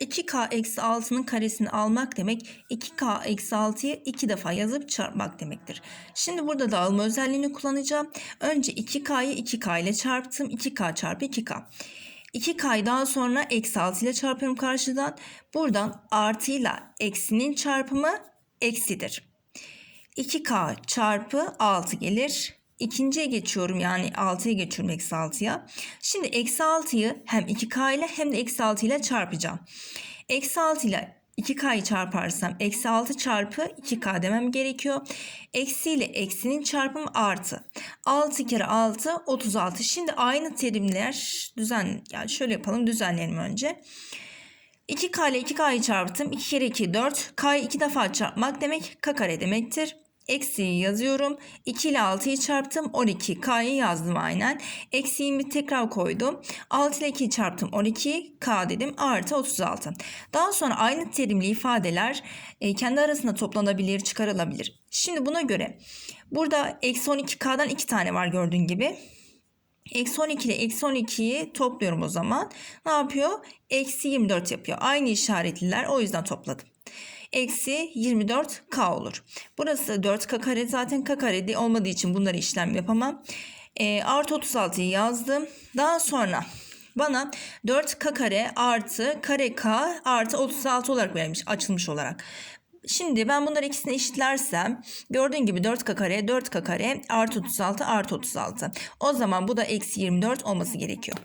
2k eksi 6'nın karesini almak demek 2k eksi 6'yı 2 defa yazıp çarpmak demektir. Şimdi burada dağılma özelliğini kullanacağım. Önce 2k'yı 2k ile çarptım. 2k çarpı 2k. 2k'yı daha sonra eksi 6 ile çarpıyorum karşıdan. Buradan artıyla eksinin çarpımı eksidir. 2k çarpı 6 gelir. İkinciye geçiyorum yani 6'ya geçiyorum eksi 6'ya. Şimdi eksi 6'yı hem 2k ile hem de eksi 6 ile çarpacağım. Eksi 6 ile 2k'yı çarparsam eksi 6 çarpı 2k demem gerekiyor. Eksi ile eksinin çarpımı artı. 6 kere 6 36. Şimdi aynı terimler düzen yani şöyle yapalım düzenleyelim önce. 2k ile 2k'yı çarptım. 2 kere 2 4. K'yı 2 defa çarpmak demek k kare demektir. Eksiği yazıyorum. 2 ile 6'yı çarptım. 12. K'yı yazdım aynen. Eksiğimi tekrar koydum. 6 ile 2'yi çarptım. 12. K dedim. Artı 36. Daha sonra aynı terimli ifadeler e, kendi arasında toplanabilir, çıkarılabilir. Şimdi buna göre burada eksi 12K'dan 2 tane var gördüğün gibi. Eksi 12 ile eksi 12'yi topluyorum o zaman. Ne yapıyor? Eksi 24 yapıyor. Aynı işaretliler o yüzden topladım. Eksi 24k olur. Burası 4k kare zaten k kare olmadığı için bunları işlem yapamam. E, artı 36'yı yazdım. Daha sonra bana 4k kare artı kare k artı 36 olarak verilmiş açılmış olarak. Şimdi ben bunları ikisini eşitlersem gördüğün gibi 4k kare 4k kare artı 36 artı 36. O zaman bu da eksi 24 olması gerekiyor.